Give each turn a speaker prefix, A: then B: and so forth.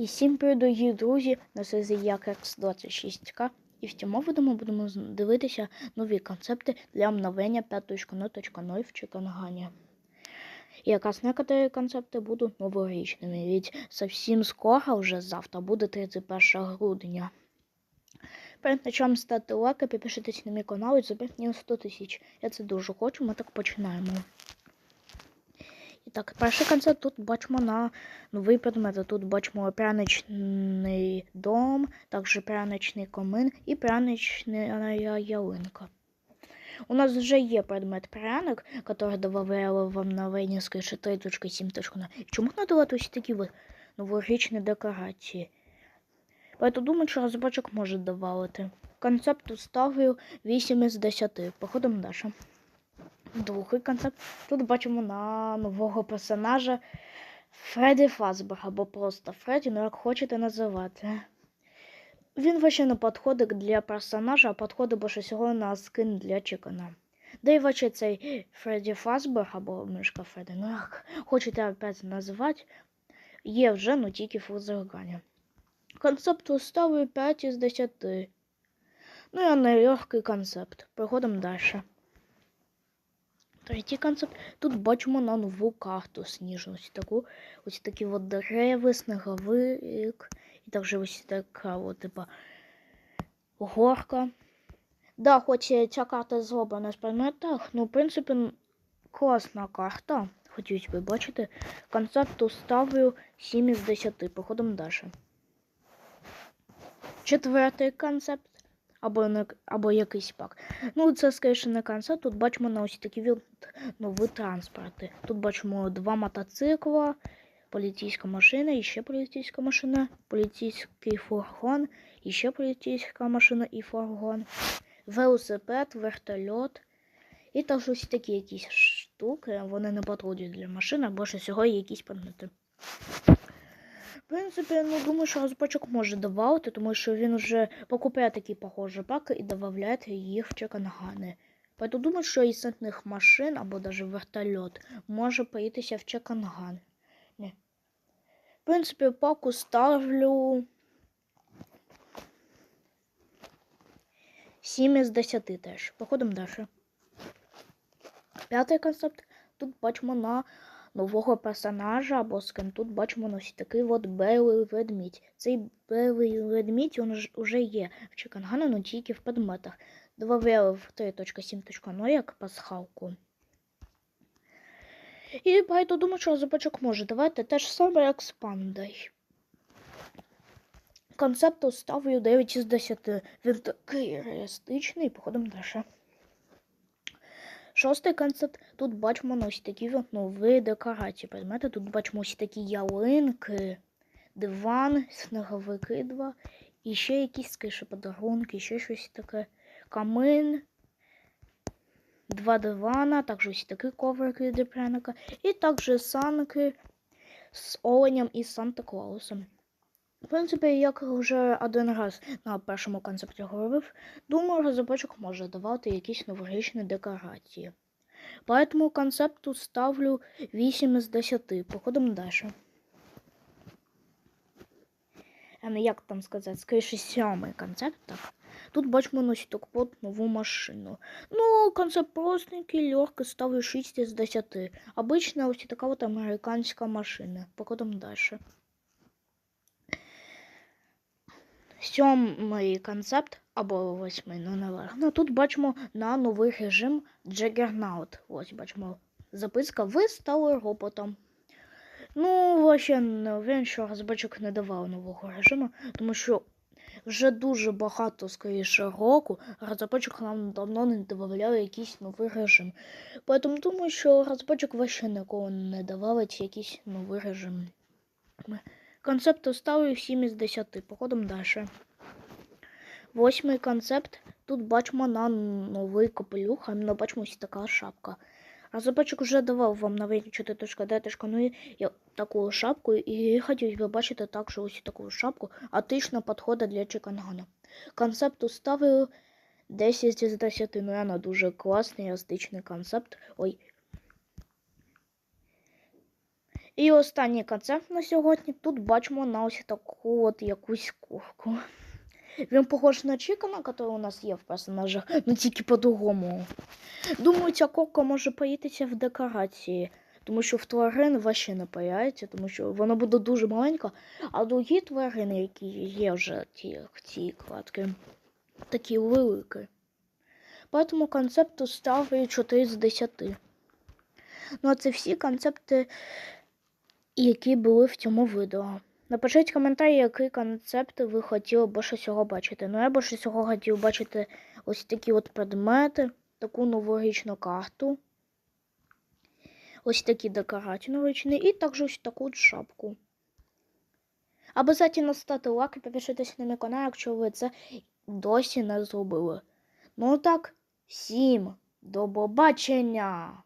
A: І всім привіт, друзі, на связі я Кекс26К. І в цьому відео будемо дивитися нові концепти для обновлення 5.0.0 в Чикангані. Якраз некоторі концепти будуть новорічними, ведь зовсім скоро, вже завтра, буде 31 грудня. Перед початом ставте лайк, підпишитесь на мій канал і заберіть мені 100 тисяч. Я це дуже хочу, ми так починаємо. І так, перший концепт тут бачимо на новий предмет. Тут бачимо пряничний дом, також пряничний комин і прянична ялинка. У нас вже є предмет пряник, який добавляли вам на Венівській 3.7.0. І чому надавати ось такі новорічні декорації? Поэтому думаю, що розбачок може додавати. Концепт ставлю 8 із 10. Походимо далі. Другий концепт. Тут бачимо на нового персонажа Фредді Фазбер або просто Фредді, ну як хочете називати. Він вообще не підходить для персонажа, а підходить більше всього на скин для чикана. Да і вообще цей Фредді Фазбер або мишка Фредді, ну як хочете опять називати, є вже, ну тільки в Фузергані. Концепту ставлю 5 із 10. Ну і нелегкий концепт. Переходимо далі. Третій концепт. Тут бачимо на нову карту сніжну. Ось таку, ось такі от дерева, сніговик, і також ось така от, типа, горка. Да, хоч ця карта зроблена з предметах, ну, в принципі, класна карта. Хотілося би бачити. Концепту ставлю 7 із 10. Походимо далі. Четвертий концепт. Або, не, або якийсь пак. Ну, це, скоріше, не концепт. Тут бачимо на ось такі нові транспорти. Тут бачимо два мотоцикла, поліцейська машина, і ще поліцейська машина, поліцейський фургон, і ще поліцейська машина і фургон, велосипед, вертольот. І також ось такі якісь штуки. Вони не підходять для машин, або ж всього якісь предмети. В принципі, ну думаю, що розпачок може додати, тому що він вже покупає такі похожі паки і додає їх в чекангани. Поэтому думаю, що із них машин або даже вертольот може поїтися в чеканган. Ні. В принципі, паку ставлю 7 із 10 теж. Походимо далі. П'ятий концепт. Тут бачимо на нового персонажа або скин. Тут бачимо на ось такий от белий ведмідь. Цей белий ведмідь він ж- уже є в Чикангані, але тільки в предметах. Добавляли в 3.7.0 як пасхалку. І багато думаю, що розробочок може давати те ж саме, як з пандой. Концепту ставлю 9 із 10. Він такий реалістичний, походимо далі. Шостий концепт. Тут бачимо ну, ось такі нові декорації предмети. Тут бачимо ось такі ялинки, диван, сніговики два, і ще якісь скише подарунки, ще щось таке. Камин, два дивана, також ось такі коврики для пряника, і також санки з оленем і Санта-Клаусом. В принципі, як вже один раз на першому концепті говорив, думаю, розробочок може давати якісь новорічні декорації. Поэтому концепту ставлю 8 із 10. Походимо далі. Не як там сказати, скоріше сьомий концепт, так. Тут бачимо носить таку от нову машину. Ну, концепт простенький, легкий, ставлю 6 із 10. Обична ось така от американська машина. Походимо далі. Сьомий концепт або восьмий, ну наверно. Тут бачимо на новий режим Juggernaut. Ось бачимо записка. Ви стали роботом. Ну, вообще не уверен, що розбачок не давав нового режиму, тому що вже дуже багато, скоріше, року розробочок нам давно не додавав якийсь новий режим. Поэтому думаю, що розробочок вообще ніколи не давав якийсь новий режим. Концепт ставлю 7 із 10. Походимо далі. Восьмий концепт. Тут бачимо на новий капелюх, а ми бачимо ось така шапка. Розробочок вже давав вам на 4.d, ну я таку шапку і хотів би бачити також ось таку шапку, отлично підходить для чекангана. Концепту ставлю 10 із 10, ну вона дуже класний, еластичний концепт. Ой. І останній концепт на сьогодні. Тут бачимо на ось таку от якусь курку. Він похож на Чікана, який у нас є в персонажах, ну тільки по-другому. Думаю, ця курка може поїтися в декорації, тому що в тварин важче не появиться, тому що вона буде дуже маленька, а другі тварини, які є вже ті, в цій кладці, такі великі. Поэтому концепту ставлю 4 з 10. Ну, а це всі концепти, які були в цьому відео. Напишіть коментарі, які концепти ви хотіли більше всього бачити. Ну, я більше всього хотів бачити ось такі от предмети, таку новорічну карту, ось такі декорації новорічні і також ось таку от шапку. Обязательно ставте лайк і підпишитесь на мій канал, якщо ви це досі не зробили. Ну так, всім до побачення!